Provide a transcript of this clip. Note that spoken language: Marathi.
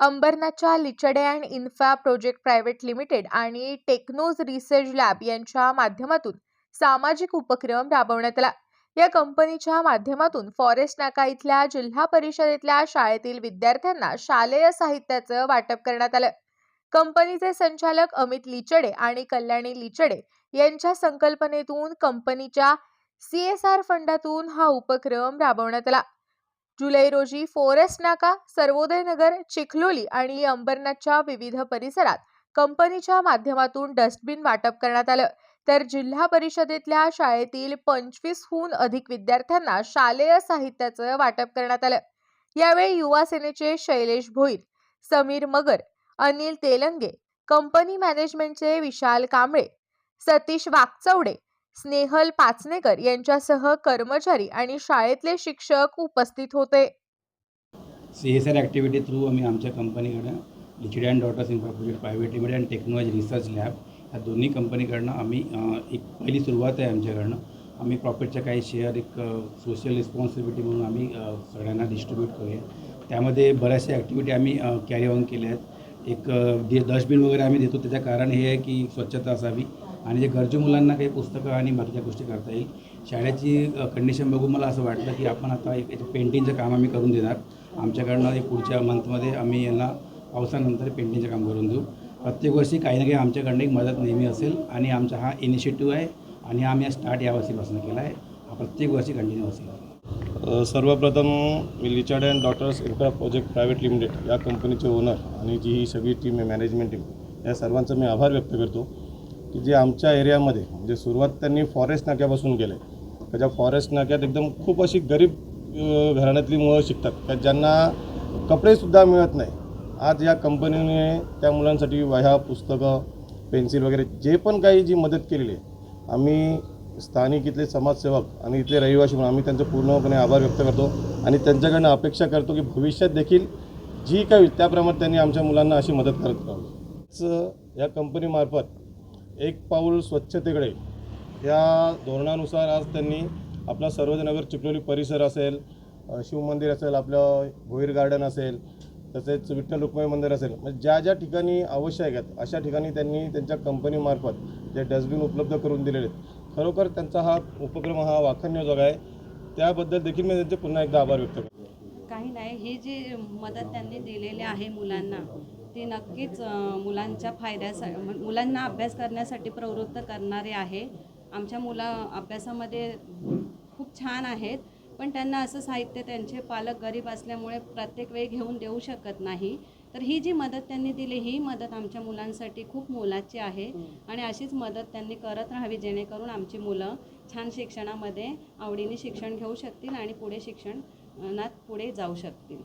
अंबरनाथच्या Lichade and infra project private limited आणि टेक्नोज रिसर्च लॅब यांच्या माध्यमातून सामाजिक उपक्रम राबवण्यात आला. या कंपनीच्या माध्यमातून फॉरेस्ट नाका इथल्या जिल्हा परिषदेतल्या शाळेतील विद्यार्थ्यांना शालेय साहित्याचं वाटप करण्यात आलं. कंपनीचे संचालक अमित लिचडे आणि कल्याणी लिचडे यांच्या संकल्पनेतून कंपनीच्या सीएसआर फंडातून हा उपक्रम राबवण्यात आला. जुलै रोजी फॉरेस्ट नाका सर्वोदय नगर चिखलोली आणि अंबरनाथच्या विविध परिसरात कंपनीच्या माध्यमातून डस्टबिन वाटप करण्यात आलं. तर जिल्हा परिषदेतल्या शाळेतील पंचवीसहून अधिक विद्यार्थ्यांना शालेय साहित्याचं वाटप करण्यात आलं. यावेळी युवा सेनेचे शैलेश भोईर समीर मगर अनिल तेलंगे कंपनी मॅनेजमेंटचे विशाल कांबळे सतीश वाकचौडे स्नेहल पाचनेकर यांच्यासह कर्मचारी आणि शाळेतले शिक्षक उपस्थित होते. C S R activity through आम्ही आमच्या कंपनीकडं लिचिड and daughters infra private limited and technology research lab ह्या दोन्ही कंपनीकडनं आम्ही एक पहिली सुरुवात आहे आमच्याकडनं. आम्ही प्रॉफिटच्या काही शेअर एक सोशल रिस्पॉन्सिबिलिटी म्हणून आम्ही सगळ्यांना डिस्ट्रीब्यूट करूया. त्यामध्ये बऱ्याचशा ॲक्टिव्हिटी आम्ही कॅरी ऑन केल्या आहेत. एक जे डस्टबिन वगैरे आम्ही देतो. त्याचं कारण हे आहे की स्वच्छता असावी. आणि जे गरजू मुलांना काही पुस्तकं आणि बाकीच्या गोष्टी करता येईल. शाळेची कंडिशन बघून मला असं वाटलं की आपण आता एक पेंटिंगचं काम आम्ही करून देणार. आमच्याकडनं एक पुढच्या मंथमध्ये आम्ही यांना पावसानंतर पेंटिंगचं काम करून देऊ. प्रत्येक वर्षी काही ना काही आमच्याकडनं एक मदत नेहमी असेल आणि आमचा हा इनिशिएटिव्ह आहे आणि आम्ही हा स्टार्ट यावर्षीपासून केला आहे. हा प्रत्येक वर्षी कंटिन्यू असेल सर्वप्रथम मी लिचार्ड and daughters infra project private limited या कंपनीचे ओनर आणि जी ही सगळी टीम आहे मॅनेजमेंट टीम या सर्वांचा मी आभार व्यक्त करतो. की जे आमच्या एरियामध्ये म्हणजे सुरुवात त्यांनी फॉरेस्ट नाक्यापासून केलं आहे त्याच्या फॉरेस्ट नाक्यात एकदम खूप अशी गरीब घराण्यातली मुलं शिकतात. का ज्यांना कपडेसुद्धा मिळत नाही आज या कंपनीने त्या मुलांसाठी वह्या पुस्तकं पेन्सिल वगैरे जे पण काही जी मदत केलेली आहे आम्ही स्थानिक इथले समाजसेवक आणि इथले रहिवासी म्हणून आम्ही त्यांचं पूर्णपणे आभार व्यक्त करतो आणि त्यांच्याकडनं अपेक्षा करतो की भविष्यात देखील जी काही होईल त्याप्रमाणे त्यांनी आमच्या मुलांना अशी मदत करत राहू. या कंपनीमार्फत एक पाऊल स्वच्छतेकडे. या धोरणानुसार आज त्यांनी आपला सर्वजनगर चिखलोली परिसर असेल शिवमंदिर असेल आपलं भोईर गार्डन असेल तसेच विठ्ठल रुक्माई मंदिर असेल. म्हणजे ज्या ज्या ठिकाणी आवश्यक आहेत अशा ठिकाणी त्यांनी त्यांच्या कंपनीमार्फत जे डस्टबिन उपलब्ध करून दिलेले आहेत. खरोखर त्यांचा हा उपक्रम हा वाखाणण्याजोगा आहे. त्याबद्दल देखील मी त्यांचे पुन्हा एकदा आभार व्यक्त करतो. काही नाही ही जी मदत त्यांनी दिलेली आहे मुलांना ती नक्कीच मुलांच्या फायद्यासाठी मुलांना अभ्यास करण्यासाठी प्रवृत्त करणारे आहे. आमच्या मुला अभ्यासामध्ये खूप छान आहेत पण त्यांना असं साहित्य त्यांचे पालक गरीब असल्यामुळे प्रत्येक वेळी घेऊन देऊ शकत नाही. तर ही जी मदत त्यांनी दिली ही मदत आमच्या मुलांसाठी खूप मोलाची आहे आणि अशीच मदत त्यांनी करत राहावी जेणेकरून आमची मुलं छान शिक्षणामध्ये आवडीने शिक्षण घेऊ शकतील आणि पुढे शिक्षणात पुढे जाऊ शकतील.